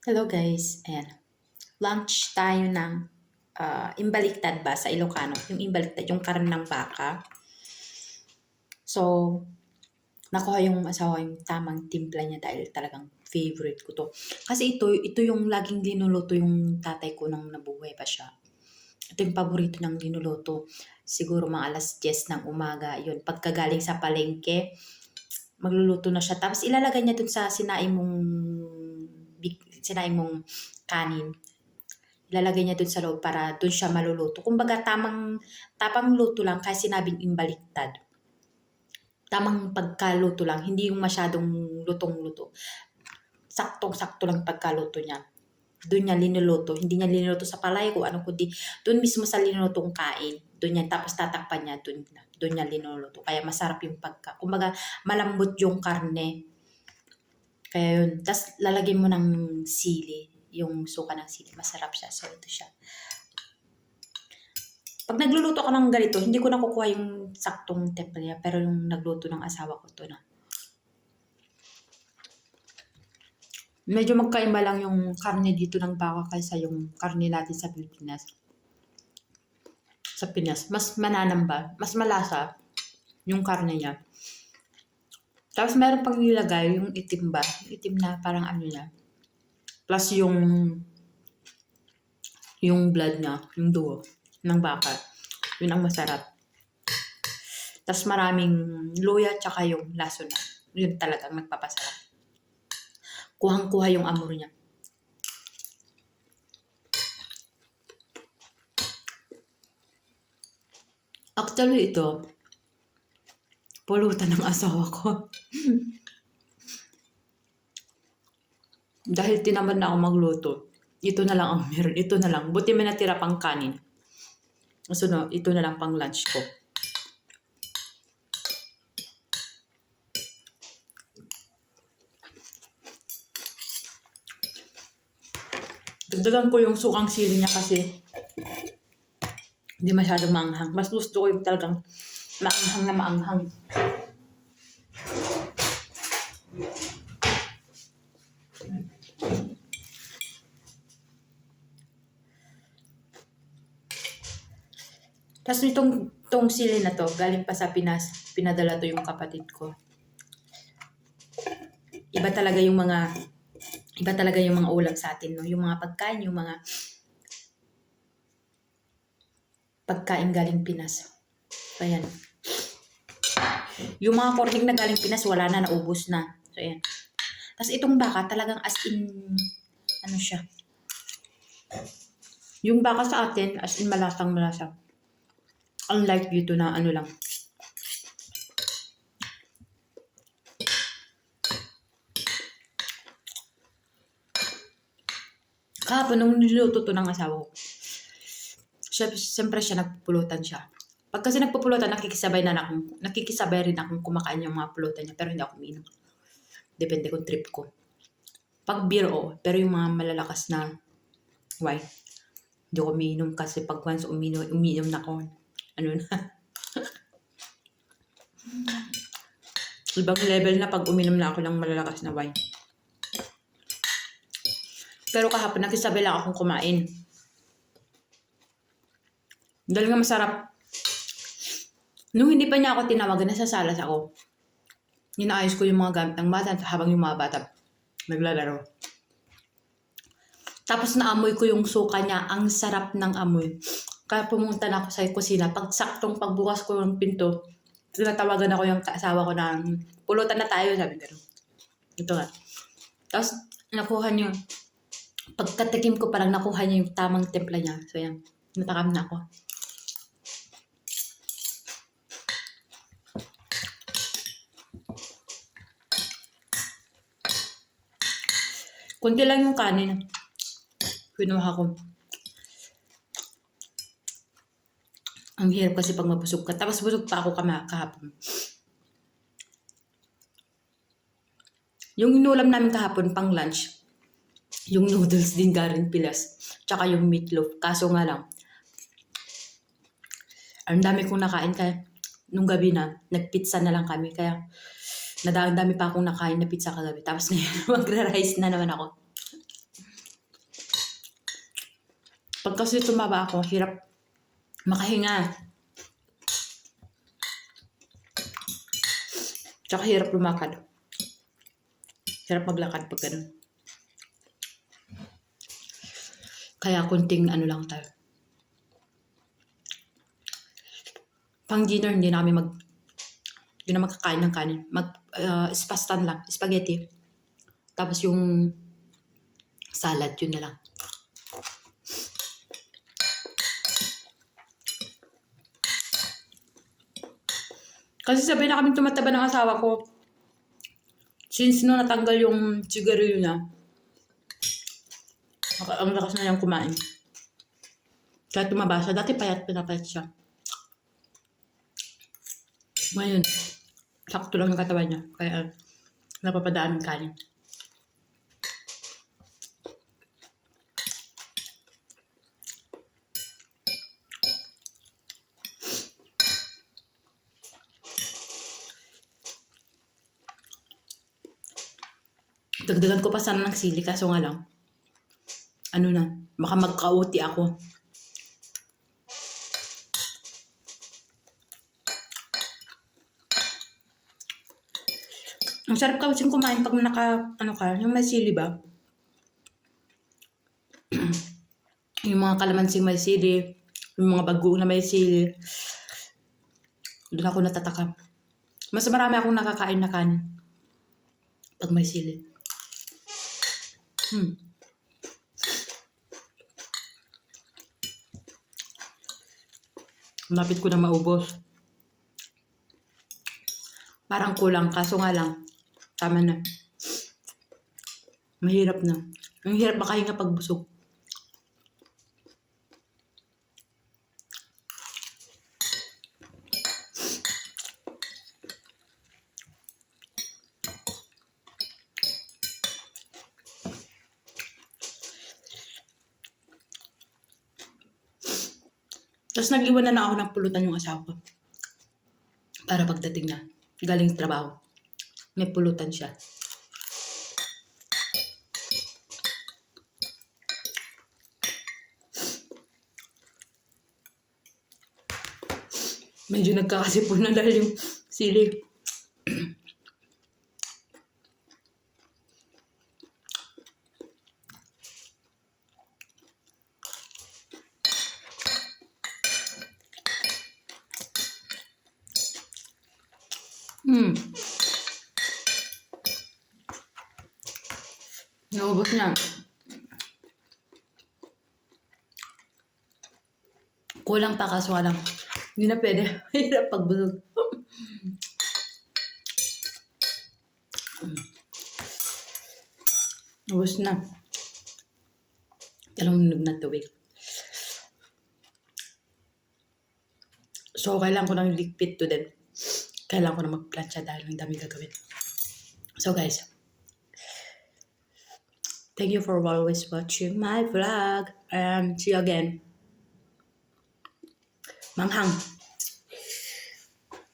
Hello guys, ayan. Lunch tayo ng ah, imbaliktad ba sa Ilocano? Yung imbaliktad, yung karne ng baka. So, nakuha yung asawa yung tamang timpla niya dahil talagang favorite ko to. Kasi ito, ito yung laging linuluto yung tatay ko nang nabuhay pa siya. Ito yung paborito niyang linuluto. Siguro mga alas 10 ng umaga. Yun, pagkagaling sa palengke, magluluto na siya. Tapos ilalagay niya dun sa sinaing mong sinaing mong kanin. Ilalagay niya dun sa loob para dun siya maluluto. Kumbaga tamang tapang luto lang kaya sinabing imbaliktad. Tamang pagkaluto lang, hindi yung masyadong lutong-luto. Saktong-sakto lang pagkaluto niya. Doon niya linuluto. Hindi niya linuluto sa palay ko ano kundi doon mismo sa linulutong kain. Doon niya tapos tatakpan niya doon doon niya linuluto. Kaya masarap yung pagka. Kumbaga malambot yung karne. Kaya yun. Tapos lalagyan mo ng sili. Yung suka ng sili. Masarap siya. So ito siya. Pag nagluluto ka ng ganito, hindi ko nakukuha yung saktong templa niya. Pero yung nagluto ng asawa ko to na. Medyo magkaiba lang yung karne dito ng baka kaysa yung karne natin sa Pilipinas. Sa Pinas. Mas mananamba. Mas malasa yung karne niya. Tapos meron pang nilagay yung itim ba? Itim na parang ano niya. Plus yung yung blood niya, yung dugo ng baka. Yun ang masarap. Tapos maraming luya tsaka yung laso na. Yun talagang nagpapasarap. Kuhang-kuha yung amor niya. Actually, ito, pulutan ng asawa ko. Dahil tinamad na ako magluto, ito na lang ang meron. Ito na lang. Buti may natira pang kanin. So, no, ito na lang pang lunch ko. Dagdagan ko yung sukang sili niya kasi hindi masyadong maanghang. Mas gusto ko yung talagang maanghang na maanghang. Tapos itong tong sili na to, galing pa sa Pinas, pinadala to yung kapatid ko. Iba talaga yung mga iba talaga yung mga ulam sa atin, no? Yung mga pagkain, yung mga pagkain galing Pinas. Ayan. Yung mga korning na galing Pinas, wala na, naubos na. So, ayan. Tapos itong baka, talagang as in, ano siya. Yung baka sa atin, as in malasang malasa. Unlike dito na ano lang. Kahapon, nung niluto to ng asawa ko, siya, siyempre siya nagpupulutan siya. Pag kasi nagpupulutan, nakikisabay na akong, nakikisabay rin akong kumakain yung mga pulutan niya, pero hindi ako umiinom. Depende kung trip ko. Pag beer, oo. Pero yung mga malalakas na wine, hindi ako umiinom kasi pag once umiinom, umiinom na ako, ano na. Ibang level na pag uminom na ako ng malalakas na wine. Pero kahapon, nakisabay lang akong kumain. Dahil nga masarap. Nung hindi pa niya ako tinawagan, nasa salas ako. Inaayos ko yung mga gamit ng bata habang yung mga bata naglalaro. Tapos naamoy ko yung suka niya. Ang sarap ng amoy. Kaya pumunta na ako sa kusina. Pag saktong pagbukas ko yung pinto, tinatawagan ako yung kasawa ko na pulutan na tayo, sabi ko. Ito nga. Tapos nakuha niyo, pagkatikim ko parang nakuha niya yung tamang templa niya. So yan, natakam na ako. Kunti lang yung kanin. Kinuha ko. Ang hirap kasi pag mabusog ka. Tapos busog pa ako kahapon. Yung inulam namin kahapon pang lunch, yung noodles din galing Pilas. Tsaka yung meatloaf. Kaso nga lang, ang dami kong nakain kaya nung gabi na, nagpizza na lang kami. Kaya nadami pa akong nakain na pizza kagabi. Tapos ngayon, magra-rice na naman ako. Pag kasi tumaba ako, hirap makahinga. Tsaka hirap lumakad. Hirap maglakad pag ganun. Kaya kunting ano lang tayo. Pang dinner, hindi na kami mag... Hindi na magkakain ng kanin. Mag, uh, lang. Spaghetti. Tapos yung salad, yun na lang. Kasi sabi na kami tumataba ng asawa ko. Since no natanggal yung sigarilyo Maka- ang lakas na niyang kumain. Kaya tumaba siya. Dati payat, pinapayat siya. Ngayon, sakto lang yung katawan niya. Kaya napapadaan ng kanin. Dagdagan ko pa sana ng sili kaso nga lang. Ano na, baka magka-OT ako. Ang sarap kasi kumain pag naka, ano ka, yung may sili ba? yung mga kalamansing may sili, yung mga bagoong na may sili. Doon ako natatakam. Mas marami akong nakakain na kanin pag may sili. Hmm. Malapit ko na maubos. Parang kulang, kaso nga lang, tama na. Mahirap na. Ang hirap makahinga pag busog. Tapos nag-iwan na lang ako ng pulutan yung asawa ko. Para pagdating na, galing trabaho. May pulutan siya. Medyo nagkakasipon na dahil yung sili. Hmm. Naubos na. Kulang pa kaso lang. Hindi na pwede. Hirap pagbulog. Ubus na. Dalawang minog na tuwig. So, kailangan ko ng ligpit to din. Kailangan ko na magplansya dahil ang dami gagawin. So, guys. Thank you for always watching my vlog. And see you again. Manghang.